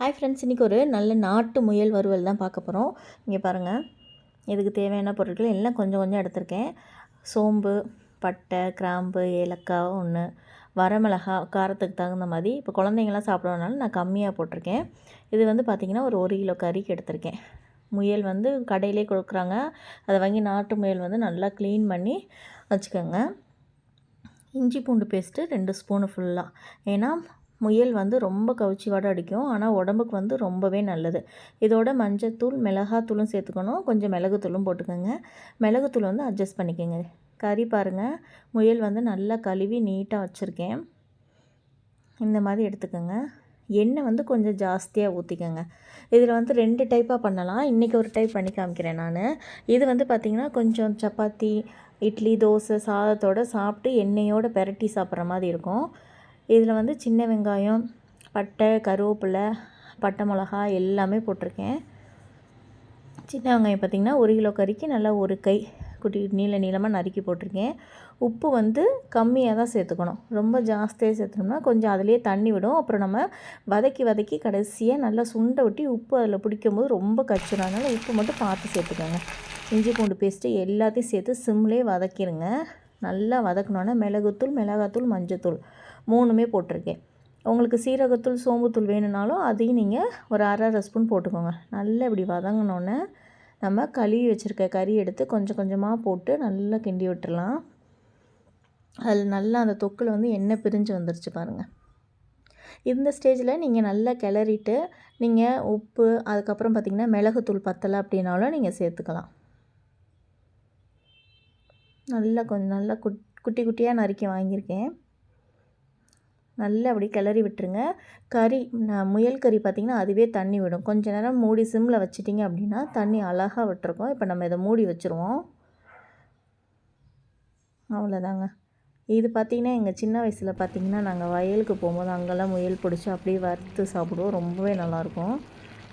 Hi friends இன்றைக்கி ஒரு நல்ல நாட்டு முயல் வறுவல் தான் பார்க்க போகிறோம் இங்கே பாருங்கள் இதுக்கு தேவையான பொருட்கள் எல்லாம் கொஞ்சம் கொஞ்சம் எடுத்திருக்கேன். சோம்பு பட்டை கிராம்பு ஏலக்காய் ஒன்று வரமிளகா காரத்துக்கு தகுந்த மாதிரி. இப்போ குழந்தைங்களாம் சாப்பிட்றதுனால நான் கம்மியாக போட்டிருக்கேன். இது வந்து பார்த்திங்கன்னா ஒரு ஒரு கிலோ கறிக்கு எடுத்திருக்கேன். முயல் வந்து கடையிலே கொடுக்குறாங்க. அதை வாங்கி நாட்டு முயல் வந்து நல்லா க்ளீன் பண்ணி வச்சுக்கோங்க. இஞ்சி பூண்டு பேஸ்ட்டு ரெண்டு ஸ்பூனு ஃபுல்லாக ஏன்னா முயல் வந்து ரொம்ப கவுச்சி வாடை அடிக்கும். ஆனால் உடம்புக்கு வந்து ரொம்பவே நல்லது. இதோட மஞ்சத்தூள் மிளகாத்தூளும் சேர்த்துக்கணும். கொஞ்சம் மிளகுத்தூளும் போட்டுக்கோங்க. மிளகுத்தூள் வந்து அட்ஜஸ்ட் பண்ணிக்கோங்க. கறி பாருங்கள் முயல் வந்து நல்லா கழுவி நீட்டாக வச்சுருக்கேன். இந்த மாதிரி எடுத்துக்கோங்க. எண்ணெய் வந்து கொஞ்சம் ஜாஸ்தியாக ஊற்றிக்கோங்க இதில் வந்து ரெண்டு டைப்பாக பண்ணலாம். இன்றைக்கி ஒரு டைப் பண்ணி காமிக்கிறேன் நான். இது வந்து பார்த்திங்கன்னா கொஞ்சம் சப்பாத்தி இட்லி தோசை சாதத்தோடு சாப்பிட்டு எண்ணெயோடு பெரட்டி சாப்பிட்ற மாதிரி இருக்கும். இதில் வந்து சின்ன வெங்காயம் பட்டை கருவேப்பிலை பட்டை மிளகா எல்லாமே போட்டிருக்கேன். சின்ன வெங்காயம் பார்த்திங்கன்னா ஒரு கிலோ கறிக்கு நல்லா ஒரு கை குட்டி நீள நீளமாக நறுக்கி போட்டிருக்கேன். உப்பு வந்து கம்மியாக தான் சேர்த்துக்கணும். ரொம்ப ஜாஸ்தியாக சேர்த்துனோம்னா கொஞ்சம் அதிலே தண்ணி விடும். அப்புறம் நம்ம வதக்கி வதக்கி கடைசியாக நல்லா சுண்டை ஒட்டி உப்பு அதில் பிடிக்கும்போது ரொம்ப கச்சிடும் அதனால் உப்பு மட்டும் பார்த்து சேர்த்துக்கோங்க. இஞ்சி பூண்டு பேஸ்ட்டு எல்லாத்தையும் சேர்த்து சிம்லேயே வதக்கிடுங்க நல்லா வதக்கணுன்னா மிளகுத்தூள் மிளகாத்தூள் மஞ்சத்தூள். மூணுமே போட்டிருக்கேன். உங்களுக்கு சீரகத்தூள் சோம்புத்தூள் வேணும்னாலும் அதையும் நீங்கள் ஒரு அரை அரை ஸ்பூன் போட்டுக்கோங்க. நல்லா இப்படி வதங்கினோன்னே நம்ம கழுவி வச்சுருக்க கறி எடுத்து கொஞ்சம் கொஞ்சமாக போட்டு நல்லா கிண்டி விட்டுடலாம் அதில் நல்லா அந்த தொக்கில் வந்து எண்ணெய் பிரிஞ்சு வந்துருச்சு பாருங்கள் இந்த ஸ்டேஜில் நீங்கள் நல்லா கிளறிட்டு நீங்கள் உப்பு அதுக்கப்புறம் பார்த்திங்கன்னா மிளகுத்தூள் பத்தலை அப்படின்னாலும் நீங்கள் சேர்த்துக்கலாம். நல்லா கொஞ்சம் நல்லா குட் குட்டி குட்டியாக நறுக்கி வாங்கியிருக்கேன். நல்லா அப்படி கிளறி விட்டுருங்க. கறி முயல் கறி பார்த்திங்கன்னா அதுவே தண்ணி விடும். கொஞ்ச நேரம் மூடி சிம்மில் வச்சிட்டிங்க அப்படின்னா தண்ணி அழகாக விட்டுருக்கோம். இப்போ நம்ம இதை மூடி வச்சுருவோம். அவ்வளோதாங்க. இது பார்த்திங்கன்னா எங்கள் சின்ன வயசில் பார்த்திங்கன்னா நாங்கள் வயலுக்கு போகும்போது அங்கெல்லாம் முயல் பிடிச்சி அப்படியே வறுத்து சாப்பிடுவோம். ரொம்பவே நல்லாயிருக்கும்.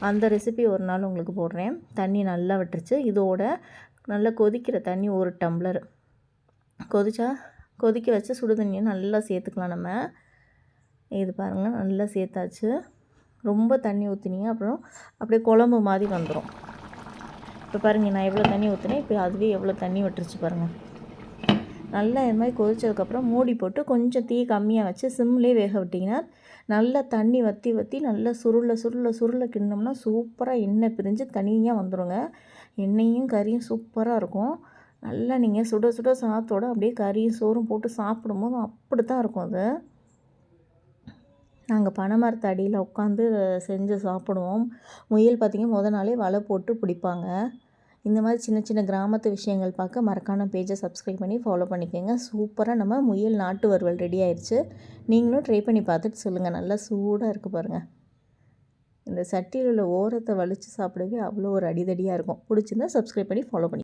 அந்த ரெசிபி ஒரு நாள் உங்களுக்கு போடுறேன். தண்ணி நல்லா விட்டுருச்சு. இதோட நல்லா கொதிக்கிற தண்ணி ஒரு டம்ளர். கொதிச்சா கொதிக்க வச்சு சுடு தண்ணியை நல்லா சேர்த்துக்கலாம் நம்ம. இது பாருங்கள் நல்லா சேர்த்தாச்சு. ரொம்ப தண்ணி ஊற்றினீங்க அப்புறம் அப்படியே குழம்பு மாதிரி வந்துடும் இப்போ பாருங்கள் நான் எவ்வளோ தண்ணி ஊற்றினேன் இப்போ அதுவே எவ்வளோ தண்ணி விட்டுருச்சு பாருங்கள் நல்லா இது மாதிரி கொதிச்சதுக்கப்புறம் மூடி போட்டு கொஞ்சம் தீ கம்மியாக வச்சு சிம்லேயே வேக விட்டிங்கன்னா நல்லா தண்ணி வற்றி வற்றி நல்லா சுருளை சுருளை சுருளை கிண்ணோம்னா சூப்பராக எண்ணெய் பிரிஞ்சு தனியாக வந்துடுங்க எண்ணெயும் கறியும் சூப்பராக இருக்கும். நல்லா நீங்கள் சுட சுட சாத்தோடு அப்படியே கறியும் சோறும் போட்டு சாப்பிடும்போது அப்படி தான் இருக்கும் அது. நாங்கள் பனைமரத்து அடியில் உட்காந்து செஞ்சு சாப்பிடுவோம். முயல் பார்த்திங்கன்னா முத நாளே வலை போட்டு பிடிப்பாங்க. இந்த மாதிரி சின்ன சின்ன கிராமத்து விஷயங்கள் பார்க்க மறக்கான பேஜை சப்ஸ்கிரைப் பண்ணி ஃபாலோ பண்ணிக்கோங்க. சூப்பராக நம்ம முயல் நாட்டு வறுவல் ரெடி ஆயிடுச்சு நீங்களும் ட்ரை பண்ணி பார்த்துட்டு சொல்லுங்கள் நல்லா சூடாக இருக்குது பாருங்கள் இந்த சட்டியில் உள்ள ஓரத்தை வலித்து சாப்பிடவே அவ்வளோ ஒரு அடிதடியாக இருக்கும். பிடிச்சிருந்தா சப்ஸ்கிரைப் பண்ணி ஃபாலோ பண்ணி